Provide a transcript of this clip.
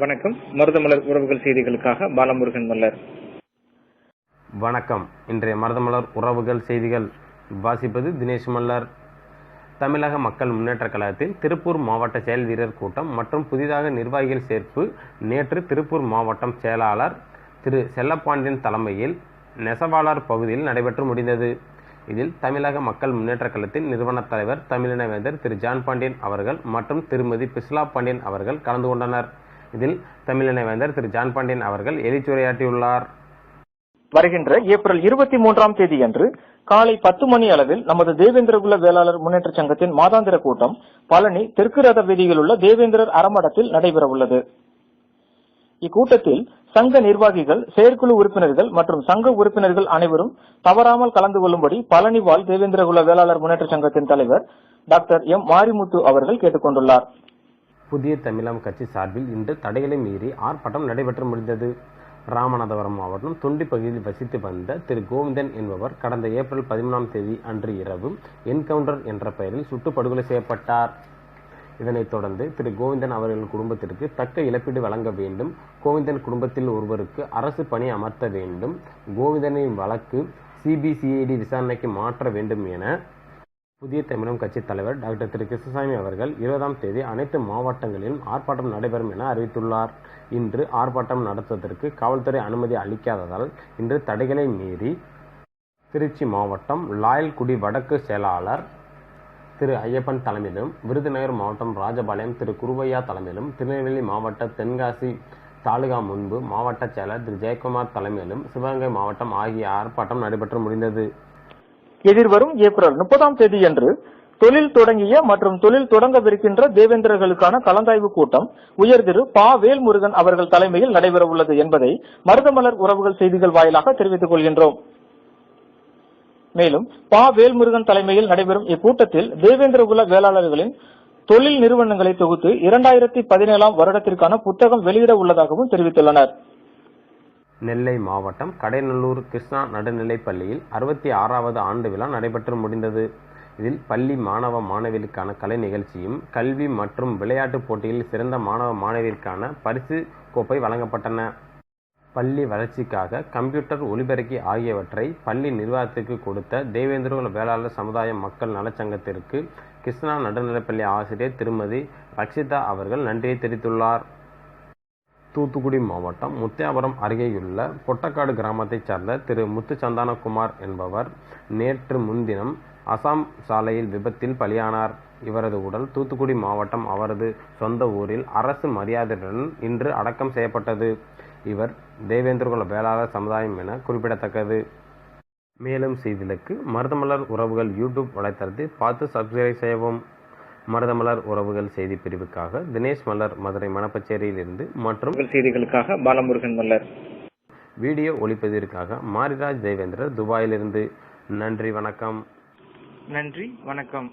வணக்கம். மருதமலர் உறவுகள் செய்திகளுக்காக பாலமுருகன் மல்லர். வணக்கம். இன்றைய மருதமலர் உறவுகள் செய்திகள். வாசிப்பது தினேஷ் மல்லர். தமிழக மக்கள் முன்னேற்ற கழகத்தில் திருப்பூர் மாவட்ட செயல் வீரர் கூட்டம் மற்றும் புதிதாக நிர்வாகிகள் சேர்ப்பு நேற்று திருப்பூர் மாவட்டம் செயலாளர் திரு செல்லப்பாண்டியன் தலைமையில் நெசவாளர் பகுதியில் நடைபெற்று முடிந்தது. இதில் தமிழக மக்கள் முன்னேற்ற கழகத்தின் நிறுவனத் தலைவர் தமிழினவேந்தர் திரு ஜான் பாண்டியன் அவர்கள் மற்றும் திருமதி பிஸ்லா பாண்டியன் அவர்கள் கலந்து கொண்டனர். இதில் தமிழினை வேந்தர் திரு ஜான் பாண்டியன் அவர்கள் எரிச்சுரையாற்றியுள்ளார் வருகின்ற ஏப்ரல் இருபத்தி மூன்றாம் தேதி அன்று காலை பத்து மணி அளவில் நமது தேவேந்திரகுல வேளாளர் முன்னேற்ற சங்கத்தின் மாதாந்திர கூட்டம் பழனி தெற்கு ரத வீதியில் உள்ள தேவேந்திரர் அறமடத்தில் நடைபெற உள்ளது. இக்கூட்டத்தில் சங்க நிர்வாகிகள் செயற்குழு உறுப்பினர்கள் மற்றும் சங்க உறுப்பினர்கள் அனைவரும் தவறாமல் கலந்து கொள்ளும்படி பழனிவால் தேவேந்திரகுல வேளாளர் முன்னேற்ற சங்கத்தின் தலைவர் டாக்டர் எம் மாரிமுத்து அவர்கள் கேட்டுக் கொண்டுள்ளார் புதிய தமிழம் கட்சி சார்பில் இன்று தடைகளை மீறி ஆர்ப்பாட்டம் நடைபெற்று முடிந்தது. ராமநாதபுரம் மாவட்டம் தொண்டி பகுதியில் வசித்து வந்த திரு கோவிந்தன் என்பவர் கடந்த ஏப்ரல் பதிமூணாம் தேதி அன்று இரவு என்கவுண்டர் என்ற பெயரில் சுட்டு படுகொலை செய்யப்பட்டார். இதனைத் தொடர்ந்து திரு கோவிந்தன் அவர்களின் குடும்பத்திற்கு தக்க இழப்பீடு வழங்க வேண்டும். கோவிந்தன் குடும்பத்தில் ஒருவருக்கு அரசு பணி அமர்த்த வேண்டும். கோவிந்தனின் வழக்கு சிபிசிஐடி விசாரணைக்கு மாற்ற வேண்டும் என புதிய தமிழகம் கட்சி தலைவர் டாக்டர் திரு. கிருஷ்ணசாமி அவர்கள் இருபதாம் தேதி அனைத்து மாவட்டங்களிலும் ஆர்ப்பாட்டம் நடைபெறும் என அறிவித்துள்ளார். இன்று ஆர்ப்பாட்டம் நடத்துவதற்கு காவல்துறை அனுமதி அளிக்காததால் இன்று தடைகளை மீறி திருச்சி மாவட்டம் லாயல்குடி வடக்கு செயலாளர் திரு. ஐயப்பன் தலைமையிலும் விருதுநகர் மாவட்டம் ராஜபாளையம் திரு. குருவையா தலைமையிலும் திருநெல்வேலி மாவட்ட தென்காசி தாலுகா முன்பு மாவட்ட செயலர் திரு. ஜெயக்குமார் தலைமையிலும் சிவகங்கை மாவட்டம் ஆகிய ஆர்ப்பாட்டம் நடைபெற்று முடிந்தது. எதிர்வரும் ஏப்ரல் முப்பதாம் தேதியன்று தொழில் தொடங்கிய மற்றும் தொழில் தொடங்கவிருக்கின்ற தேவேந்திரர்களுக்கான கலந்தாய்வு கூட்டம் உயர் திரு பா வேல்முருகன் அவர்கள் தலைமையில் நடைபெறவுள்ளது என்பதை மருதமலர் உறவுகள் செய்திகள் வாயிலாக தெரிவித்துக் கொள்கின்றோம். மேலும் பா வேல்முருகன் தலைமையில் நடைபெறும் இக்கூட்டத்தில் தேவேந்திரகுல வேளாளர்களின் தொழில் நிறுவனங்களை தொகுத்து இரண்டாயிரத்தி பதினேழாம் வருடத்திற்கான புத்தகம் வெளியிட உள்ளதாகவும் தெரிவித்துள்ளனர். நெல்லை மாவட்டம் கடைநல்லூர் கிருஷ்ணா நடுநிலைப் பள்ளியில் அறுபத்தி ஆறாவது ஆண்டு விழா நடைபெற்று முடிந்தது. இதில் பள்ளி மாணவ மாணவியருக்கான கலை நிகழ்ச்சியும் கல்வி மற்றும் விளையாட்டுப் போட்டியில் சிறந்த மாணவ மாணவியருக்கான பரிசு கோப்பை வழங்கப்பட்டன. பள்ளி வளர்ச்சிக்காக கம்ப்யூட்டர் ஒலிபெருக்கி ஆகியவற்றை பள்ளி நிர்வாகத்திற்கு கொடுத்த தேவேந்திரகுல வேளாளர் சமுதாய மக்கள் நலச்சங்கத்திற்கு கிருஷ்ணா நடுநிலைப்பள்ளி ஆசிரியர் திருமதி ரக்ஷிதா அவர்கள் நன்றியை தெரிவித்துள்ளார். தூத்துக்குடி மாவட்டம் முத்தியாபுரம் அருகேயுள்ள பொட்டக்காடு கிராமத்தைச் சார்ந்த திரு முத்துச்சந்தானகுமார் என்பவர் நேற்று முன்தினம் அசாம் சாலையில் விபத்தில் பலியானார். இவரது உடல் தூத்துக்குடி மாவட்டம் அவரது சொந்த ஊரில் அரசு மரியாதையுடன் இன்று அடக்கம் செய்யப்பட்டது. இவர் தேவேந்திரகுல வேளாளர் சமுதாயம் என குறிப்பிடத்தக்கது. மேலும் செய்திகளுக்கு மருதமலர் உறவுகள் யூடியூப் வலைத்தளத்தை பார்த்து சப்ஸ்கிரைப் செய்யவும். மருதமலர் உறவுகள் செய்தி பிரிவுக்காக தினேஷ் மலர் மதுரை மணப்பச்சேரியிலிருந்து மற்றும் உறவுகள் செய்திகளுக்காக பாலமுருகன் மல்லர் வீடியோ ஒளிப்பதிவிற்காக மாரிராஜ் தேவேந்திரர் துபாயிலிருந்து. நன்றி வணக்கம். நன்றி வணக்கம்.